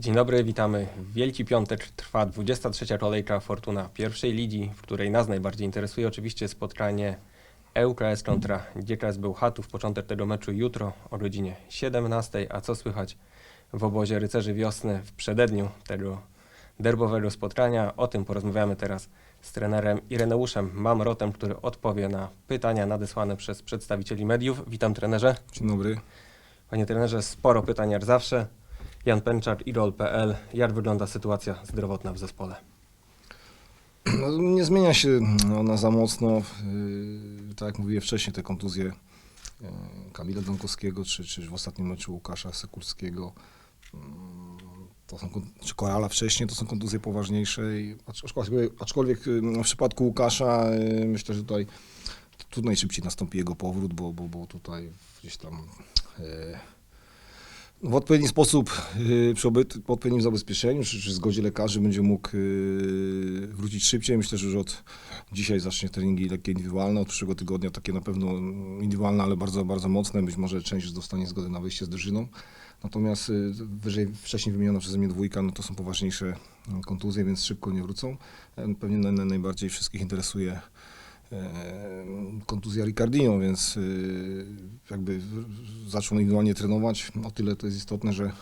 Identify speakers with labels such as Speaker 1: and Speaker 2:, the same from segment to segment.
Speaker 1: Dzień dobry, witamy. W Wielki Piątek trwa 23. kolejka Fortuna pierwszej ligi, w której nas najbardziej interesuje oczywiście spotkanie ŁKS kontra GKS Bełchatów. Początek tego meczu jutro o godzinie 17, a co słychać w obozie Rycerzy Wiosny w przededniu tego derbowego spotkania. O tym porozmawiamy teraz z trenerem Ireneuszem Mamrotem, który odpowie na pytania nadesłane przez przedstawicieli mediów. Witam trenerze.
Speaker 2: Dzień dobry.
Speaker 1: Panie trenerze, sporo pytań jak zawsze. Jan Pęczak, irol.pl. Jak wygląda sytuacja zdrowotna w zespole?
Speaker 2: No, nie zmienia się ona za mocno. Yy, tak jak mówiłem wcześniej, te kontuzje yy, Kamila Donkowskiego, czy, czy w ostatnim meczu Łukasza Sekulskiego, yy, to są, czy Korala wcześniej, to są kontuzje poważniejsze. Aczkolwiek, aczkolwiek yy, w przypadku Łukasza myślę, że tutaj tu najszybciej nastąpi jego powrót, bo, bo, bo tutaj gdzieś tam yy, w odpowiedni sposób, yy, przy odpowiednim zabezpieczeniu, czy, czy zgodzie lekarzy będzie mógł yy, wrócić szybciej. Myślę, że już od dzisiaj zacznie treningi lekkie indywidualne, od przyszłego tygodnia takie na pewno indywidualne, ale bardzo, bardzo mocne. Być może część już dostanie zgodę na wyjście z drużyną. Natomiast yy, wyżej, wcześniej wymieniona przeze mnie dwójka, no to są poważniejsze yy, kontuzje, więc szybko nie wrócą. Yy, Pewnie naj, naj- najbardziej wszystkich interesuje e, kontuzja Ricardinho, więc y, jakby zaczął indywidualnie trenować. O tyle to jest istotne, że,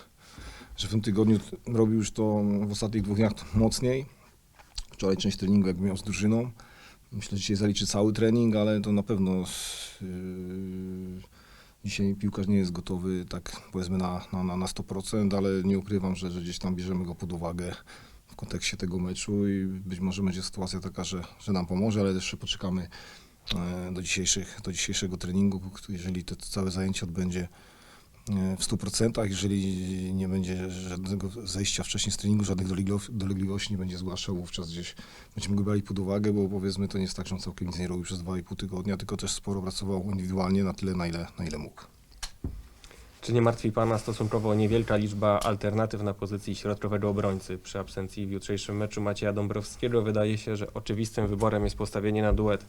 Speaker 2: że w tym tygodniu robił już to w ostatnich dwóch dniach mocniej. Wczoraj część treningu jakby miał z drużyną. Myślę, że dzisiaj zaliczy cały trening, ale to na pewno y, dzisiaj piłkarz nie jest gotowy tak powiedzmy na, na, na na 100%, ale nie ukrywam, że, że gdzieś tam bierzemy go pod uwagę w kontekście tego meczu i być może będzie sytuacja taka, że, że nam pomoże, ale jeszcze poczekamy do, dzisiejszych, do dzisiejszego treningu, jeżeli to całe zajęcie odbędzie e, w 100%, jeżeli nie będzie żadnego zejścia wcześniej z treningu, żadnych dolegliwości nie będzie zgłaszał, wówczas gdzieś będziemy go brali pod uwagę, bo powiedzmy to nie jest tak, że on całkiem nic nie robił przez 2,5 tygodnia, tylko też sporo pracował indywidualnie na tyle, na ile, na ile mógł.
Speaker 1: Czy nie martwi Pana stosunkowo niewielka liczba alternatyw na pozycji środkowego obrońcy? Przy absencji w jutrzejszym meczu Macieja Dąbrowskiego wydaje się, że oczywistym wyborem jest postawienie na duet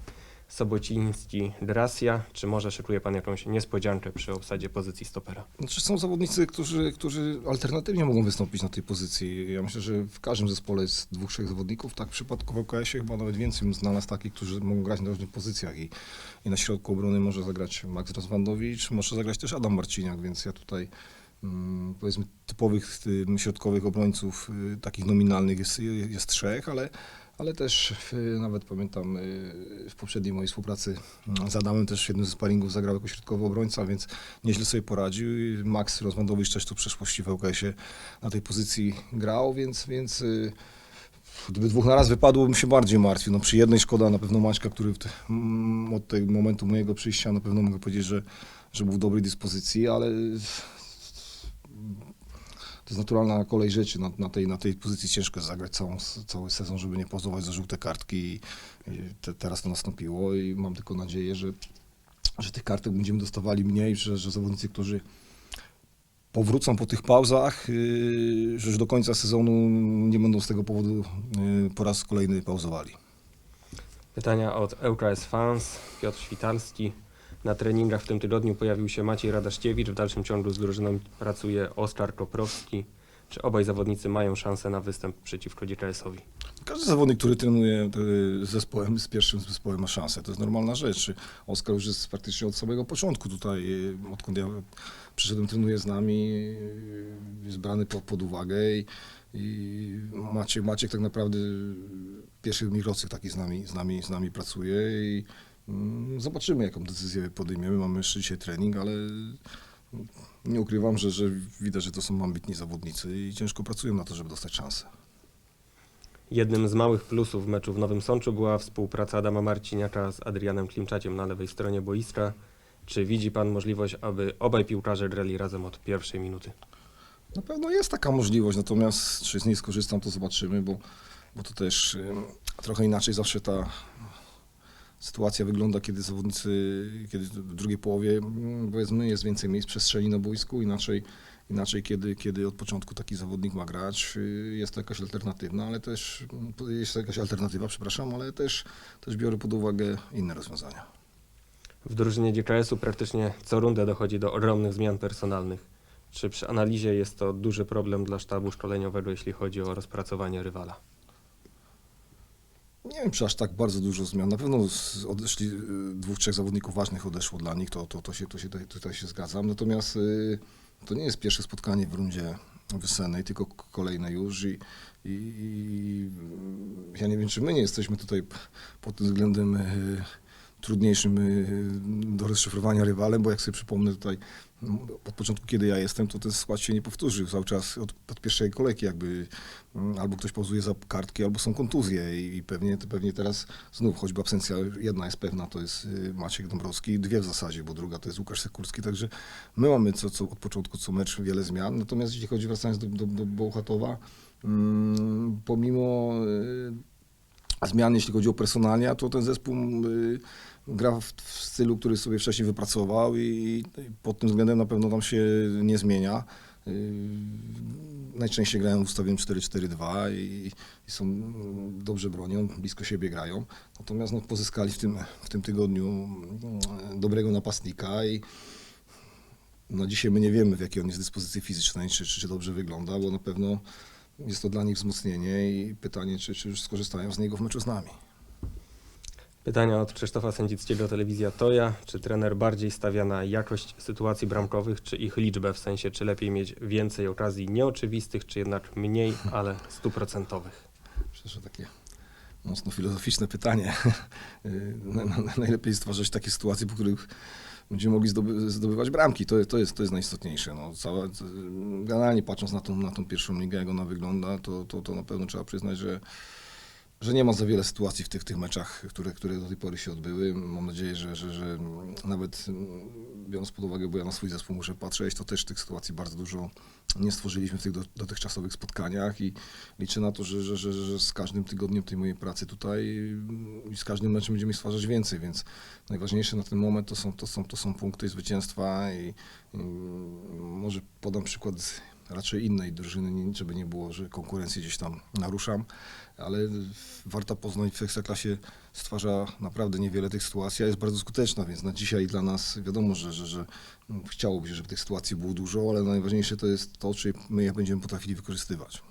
Speaker 1: Sobociński-Gracia. Czy może szykuje Pan jakąś niespodziankę przy obsadzie pozycji stopera?
Speaker 2: Znaczy są zawodnicy, którzy, którzy alternatywnie mogą wystąpić na tej pozycji. Ja myślę, że w każdym zespole jest dwóch, trzech zawodników. Tak w przypadku w ŁKS-ie chyba nawet więcej znalazł takich, którzy mogą grać na różnych pozycjach i, i na środku obrony może zagrać Max Rozwandowicz, może zagrać też Adam Marciniak, więc ja tutaj mm, powiedzmy typowych y, środkowych obrońców, y, takich nominalnych jest, jest trzech, ale ale też y, nawet pamiętam y, w poprzedniej mojej współpracy mm, z Adamem też w jednym ze sparingów zagrał jako środkowy obrońca, więc nieźle sobie poradził. Max Rozwandowicz też tu w przeszłości w ŁKS-ie na tej pozycji grał, więc, więc y, gdyby dwóch na raz wypadło, bym się bardziej martwił. No, przy jednej szkoda na pewno Maćka, który te, mm, od tego momentu mojego przyjścia na pewno mogę powiedzieć, że, że był w dobrej dyspozycji, ale to jest naturalna kolej rzeczy. Na, na, tej, na tej pozycji ciężko jest zagrać całą, cały sezon, żeby nie pozować za żółte kartki. I, te, teraz to nastąpiło i mam tylko nadzieję, że, że tych kartek będziemy dostawali mniej, że, że zawodnicy, którzy powrócą po tych pauzach, yy, że już do końca sezonu nie będą z tego powodu yy, po raz kolejny pauzowali.
Speaker 1: Pytania od ŁKS Fans, Piotr Świtalski. Na treningach w tym tygodniu pojawił się Maciej Radaszkiewicz, w dalszym ciągu z drużyną pracuje Oskar Koprowski. Czy obaj zawodnicy mają szansę na występ przeciwko GKS-owi?
Speaker 2: Każdy zawodnik, który trenuje z zespołem, z pierwszym zespołem ma szansę. To jest normalna rzecz. Oskar już jest praktycznie od samego początku tutaj, e, odkąd ja przyszedłem, trenuje z nami, e, jest brany pod, pod uwagę i, i Maciek, Maciek tak naprawdę pierwszy mikrocykl taki z nami, z nami, z nami pracuje i zobaczymy, jaką decyzję podejmiemy. Mamy jeszcze dzisiaj trening, ale nie ukrywam, że, że widać, że to są ambitni zawodnicy i ciężko pracują na to, żeby dostać szansę.
Speaker 1: Jednym z małych plusów meczu w Nowym Sączu była współpraca Adama Marciniaka z Adrianem Klimczaciem na lewej stronie boiska. Czy widzi Pan możliwość, aby obaj piłkarze grali razem od pierwszej minuty?
Speaker 2: Na pewno jest taka możliwość, natomiast czy z niej skorzystam, to zobaczymy, bo, bo to też trochę inaczej zawsze ta sytuacja wygląda, kiedy zawodnicy, kiedy w drugiej połowie, mm, powiedzmy, jest więcej miejsc przestrzeni na boisku, inaczej, inaczej kiedy, kiedy od początku taki zawodnik ma grać, y, jest to jakaś alternatywna, ale też, jest to jakaś alternatywa, przepraszam, ale też, też biorę pod uwagę inne rozwiązania.
Speaker 1: W drużynie GKS-u praktycznie co rundę dochodzi do ogromnych zmian personalnych. Czy przy analizie jest to duży problem dla sztabu szkoleniowego, jeśli chodzi o rozpracowanie rywala?
Speaker 2: Nie wiem, czy aż tak bardzo dużo zmian. Na pewno odeszli y, dwóch, trzech zawodników ważnych odeszło dla nich, to, to, to, się, to się tutaj, się zgadzam. Natomiast y, to nie jest pierwsze spotkanie w rundzie wiosennej, tylko kolejne już i, i, i ja nie wiem, czy my nie jesteśmy tutaj pod tym względem y, trudniejszym y, do rozszyfrowania rywalem, bo jak sobie przypomnę tutaj mm, od początku, kiedy ja jestem, to ten skład się nie powtórzył. Cały czas od, od pierwszej kolejki jakby mm, albo ktoś pauzuje za kartki, albo są kontuzje i, i pewnie, pewnie teraz znów, choćby absencja jedna jest pewna, to jest y, Maciek Dąbrowski, dwie w zasadzie, bo druga to jest Łukasz Sekulski, także my mamy co, co, od początku co mecz wiele zmian, natomiast jeśli chodzi, wracając do, do, do Bełchatowa, mm, pomimo y, zmian, jeśli chodzi o personalia, to ten zespół y, gra w, w stylu, który sobie wcześniej wypracował i, i pod tym względem na pewno tam się nie zmienia. Y, Najczęściej grają w ustawieniu 4-4-2 i, i są mm, dobrze bronią, blisko siebie grają. Natomiast no, pozyskali w tym, w tym tygodniu mm, dobrego napastnika i no, dzisiaj my nie wiemy, w jakiej on jest dyspozycji fizycznej, czy, czy, czy dobrze wygląda, bo na pewno jest to dla nich wzmocnienie i pytanie, czy, czy już skorzystają z niego w meczu z nami.
Speaker 1: Pytania od Krzysztofa Sędzickiego, Telewizja Toja. Czy trener bardziej stawia na jakość sytuacji bramkowych, czy ich liczbę, w sensie czy lepiej mieć więcej okazji nieoczywistych, czy jednak mniej, ale stuprocentowych?
Speaker 2: Przecież takie mocno filozoficzne pytanie. Na- na- Najlepiej stwarzać takie sytuacje, po których będziemy mogli zdoby, zdobywać bramki. To, to, jest, to jest najistotniejsze. No, cała, to- generalnie patrząc na tą, na tą pierwszą ligę, jak ona wygląda, to, to, to na pewno trzeba przyznać, że, że nie ma za wiele sytuacji w tych, tych meczach, które, które do tej pory się odbyły. Mam nadzieję, że, że, że nawet mm, biorąc pod uwagę, bo ja na swój zespół muszę patrzeć, to też tych sytuacji bardzo dużo nie stworzyliśmy w tych do, dotychczasowych spotkaniach i liczę na to, że, że, że, że z każdym tygodniem tej mojej pracy tutaj mm, i z każdym meczem będziemy stwarzać więcej, więc najważniejsze na ten moment to są, to są, to są punkty zwycięstwa i, i może podam przykład raczej innej drużyny, żeby nie było, że konkurencję gdzieś tam naruszam, ale Warta Poznań w Ekstraklasie stwarza naprawdę niewiele tych sytuacji, a jest bardzo skuteczna, więc na dzisiaj dla nas wiadomo, że, że, że mm, chciałoby się, żeby tych sytuacji było dużo, ale najważniejsze to jest to, czy my je będziemy potrafili wykorzystywać.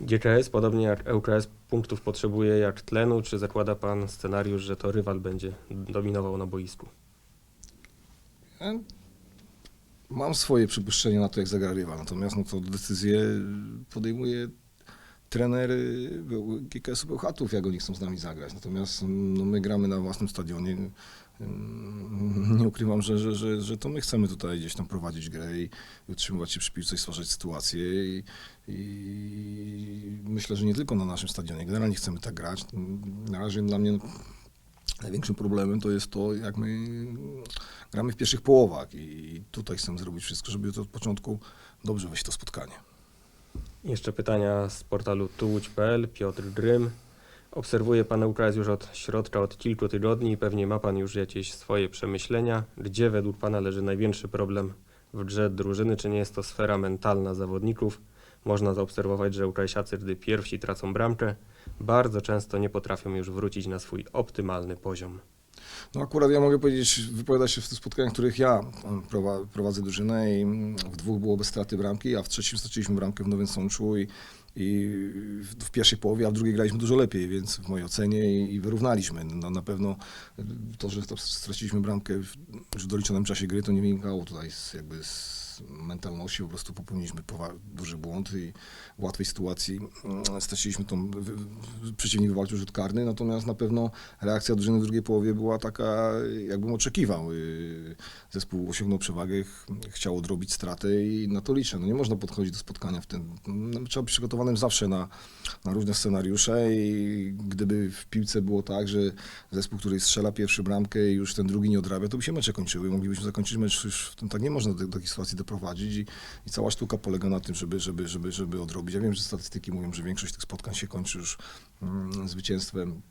Speaker 1: GKS, podobnie jak ŁKS, punktów potrzebuje jak tlenu. Czy zakłada Pan scenariusz, że to rywal będzie dominował na boisku?
Speaker 2: Mam swoje przypuszczenia na to, jak zagra rywal, natomiast no to decyzję podejmuje trener GKS-u Bełchatów, jak oni chcą z nami zagrać. Natomiast no, my gramy na własnym stadionie. Ym, Nie ukrywam, że, że, że, że to my chcemy tutaj gdzieś tam prowadzić grę i utrzymywać się przy piłce i stwarzać sytuacje. I, I myślę, że nie tylko na naszym stadionie. Generalnie chcemy tak grać. Na razie dla mnie największym problemem to jest to, jak my gramy w pierwszych połowach i tutaj chcę zrobić wszystko, żeby to od początku dobrze wejść to spotkanie.
Speaker 1: Jeszcze pytania z portalu tułódź.pl. Piotr Grym. Obserwuje Pan ŁKS już od środka, od kilku tygodni i pewnie ma Pan już jakieś swoje przemyślenia. Gdzie według Pana leży największy problem w grze drużyny? Czy nie jest to sfera mentalna zawodników? Można zaobserwować, że ŁKS-iacy, gdy pierwsi tracą bramkę, bardzo często nie potrafią już wrócić na swój optymalny poziom.
Speaker 2: No akurat ja mogę powiedzieć, wypowiadać się w tych spotkaniach, w których ja mm, prowa- prowadzę drużynę i mm, w dwóch było bez straty bramki, a w trzecim straciliśmy bramkę w Nowym Sączu i, i w, w pierwszej połowie, a w drugiej graliśmy dużo lepiej, więc w mojej ocenie i, i wyrównaliśmy. No, na pewno to, że straciliśmy bramkę w już doliczonym czasie gry, to nie wynikało tutaj z, jakby z mentalności, po prostu popełniliśmy duży błąd i w łatwej sytuacji mm, straciliśmy tą, przeciwnik wywalczył rzut karny, natomiast na pewno reakcja drużyny w drugiej połowie była taka, jakbym oczekiwał. Yy, Zespół osiągnął przewagę, ch- chciał odrobić stratę i na to liczę. No nie można podchodzić do spotkania w ten... No, trzeba być przygotowanym zawsze na, na różne scenariusze i gdyby w piłce było tak, że zespół, który strzela pierwszy bramkę i już ten drugi nie odrabia, to by się mecze kończyły. Moglibyśmy zakończyć mecz już, w tym tak nie można do, do takiej sytuacji doprowadzić i, i cała sztuka polega na tym, żeby, żeby, żeby, żeby odrobić. Ja wiem, że statystyki mówią, że większość tych spotkań się kończy już mm, zwycięstwem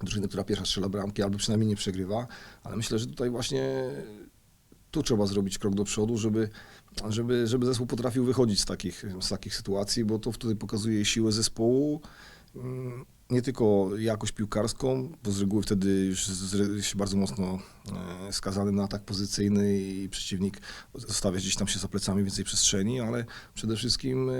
Speaker 2: drużyny, która pierwsza strzela bramki, albo przynajmniej nie przegrywa, ale myślę, że tutaj właśnie tu trzeba zrobić krok do przodu, żeby, żeby, żeby zespół potrafił wychodzić z takich, z takich sytuacji, bo to wtedy pokazuje siłę zespołu. Mm, nie tylko jakość piłkarską, bo z reguły wtedy już się bardzo mocno e, skazany na atak pozycyjny i przeciwnik zostawia gdzieś tam się za plecami więcej przestrzeni, ale przede wszystkim e,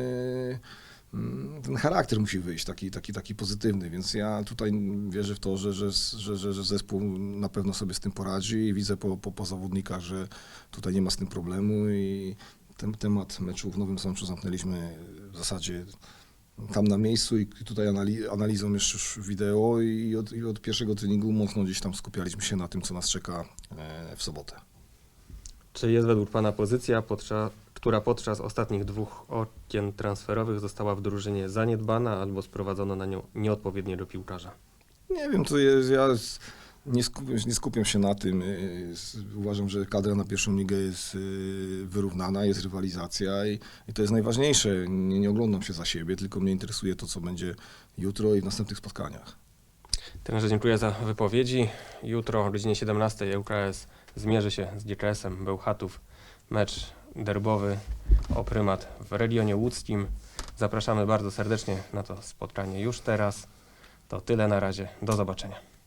Speaker 2: mm, ten charakter musi wyjść, taki, taki, taki pozytywny, więc ja tutaj wierzę w to, że, że, że, że zespół na pewno sobie z tym poradzi i widzę po, po, po zawodnikach, że tutaj nie ma z tym problemu i ten temat meczu w Nowym Sączu zamknęliśmy w zasadzie tam na miejscu i tutaj anali- analizą jeszcze już wideo i od, i od pierwszego treningu mocno gdzieś tam skupialiśmy się na tym, co nas czeka e, w sobotę.
Speaker 1: Czy jest według Pana pozycja, podczas, która podczas ostatnich dwóch okien transferowych została w drużynie zaniedbana albo sprowadzono na nią nieodpowiednie do piłkarza?
Speaker 2: Nie wiem, to jest, ja nie skupiam, nie skupiam się na tym. y, Uważam, że kadra na pierwszą ligę jest y, wyrównana, jest rywalizacja i, i to jest najważniejsze. Nie, nie oglądam się za siebie, tylko mnie interesuje to, co będzie jutro i w następnych spotkaniach.
Speaker 1: Trenerze, dziękuję za wypowiedzi. Jutro o godzinie 17 ŁKS zmierzy się z GKS-em Bełchatów. Mecz derbowy o prymat w regionie łódzkim. Zapraszamy bardzo serdecznie na to spotkanie już teraz. To tyle na razie. Do zobaczenia.